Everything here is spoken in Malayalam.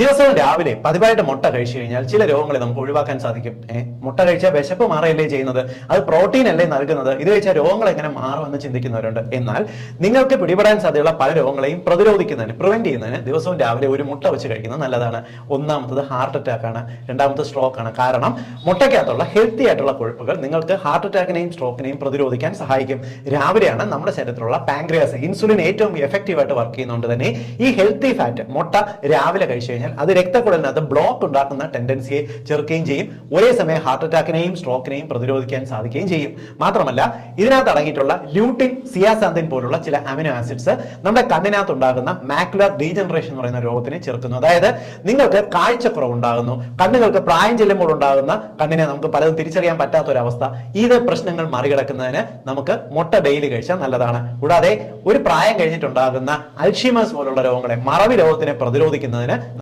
ദിവസവും രാവിലെ പതിവായിട്ട് മുട്ട കഴിച്ചു കഴിഞ്ഞാൽ ചില രോഗങ്ങളെ നമുക്ക് ഒഴിവാക്കാൻ സാധിക്കും. മുട്ട കഴിച്ചാൽ വിശപ്പ് മാറുകയല്ലേ ചെയ്യുന്നത്? അത് പ്രോട്ടീൻ അല്ലേ നൽകുന്നത്? ഇത് കഴിച്ചാൽ രോഗങ്ങൾ എങ്ങനെ മാറുമെന്ന് ചിന്തിക്കുന്നവരുണ്ട്. എന്നാൽ നിങ്ങൾക്ക് പിടിപെടാൻ സാധ്യതയുള്ള പല രോഗങ്ങളെയും പ്രതിരോധിക്കുന്നതിന് പ്രിവെന്റ് ചെയ്യുന്നതിന് ദിവസവും രാവിലെ ഒരു മുട്ട വെച്ച് കഴിക്കുന്നത് നല്ലതാണ്. ഒന്നാമത്തത് ഹാർട്ട് അറ്റാക്ക് ആണ്. രണ്ടാമത്തത് സ്ട്രോക്ക് ആണ്. കാരണം മുട്ടയ്ക്കകത്തുള്ള ഹെൽത്തി ആയിട്ടുള്ള കൊഴുപ്പുകൾ നിങ്ങൾക്ക് ഹാർട്ട് അറ്റാക്കിനെയും സ്ട്രോക്കിനെയും പ്രതിരോധിക്കാൻ സഹായിക്കും. രാവിലെയാണ് നമ്മുടെ ശരീരത്തിലുള്ള പാങ്ക്രിയാസ് ഇൻസുലിൻ ഏറ്റവും എഫക്റ്റീവ് ആയിട്ട് വർക്ക് ചെയ്യുന്നതുകൊണ്ട് തന്നെ ഈ ഹെൽത്തി ഫാറ്റ് മുട്ട രാവിലെ കഴിച്ചു കഴിഞ്ഞാൽ അത് രക്തക്കുഴലിനകത്ത് ബ്ലോക്ക് ഉണ്ടാക്കുന്ന ടെൻഡൻസിയെ ചെറുക്കുകയും ചെയ്യും. ഒരേ സമയം ഹാർട്ട് അറ്റാക്കിനെയും സ്ട്രോക്കിനെയും പ്രതിരോധിക്കാൻ സാധിക്കുകയും ചെയ്യും. മാത്രമല്ല ഇതിനകത്ത് അടങ്ങിയിട്ടുള്ള ല്യൂട്ടിൻ സിയാസാന്തിൻ പോലുള്ള ചില അമിനോ ആസിഡ്സ് നമ്മുടെ കണ്ണിനകത്ത് ഉണ്ടാകുന്ന മാക്ലർ ഡീജനറേഷൻ എന്ന് പറയുന്ന രോഗത്തിനെ ചെറുക്കുന്നു. അതായത് നിങ്ങൾക്ക് കാഴ്ചക്കുറവ് ഉണ്ടാകുന്നു കണ്ണുകൾക്ക് പ്രായം ചെല്ലുമ്പോൾ ഉണ്ടാകുന്ന കണ്ണിനെ നമുക്ക് പലതും തിരിച്ചറിയാൻ പറ്റാത്ത ഒരു അവസ്ഥ ഇത് പ്രശ്നങ്ങൾ മറികടക്കുന്നതിന് നമുക്ക് മുട്ട ഡെയിലി കഴിച്ചാൽ നല്ലതാണ്. കൂടാതെ ഒരു പ്രായം കഴിഞ്ഞിട്ടുണ്ടാകുന്ന അൽഷിമേഴ്സ് പോലുള്ള രോഗങ്ങളെ മറവി രോഗത്തിനെ പ്രതിരോധിക്കുന്നതിന്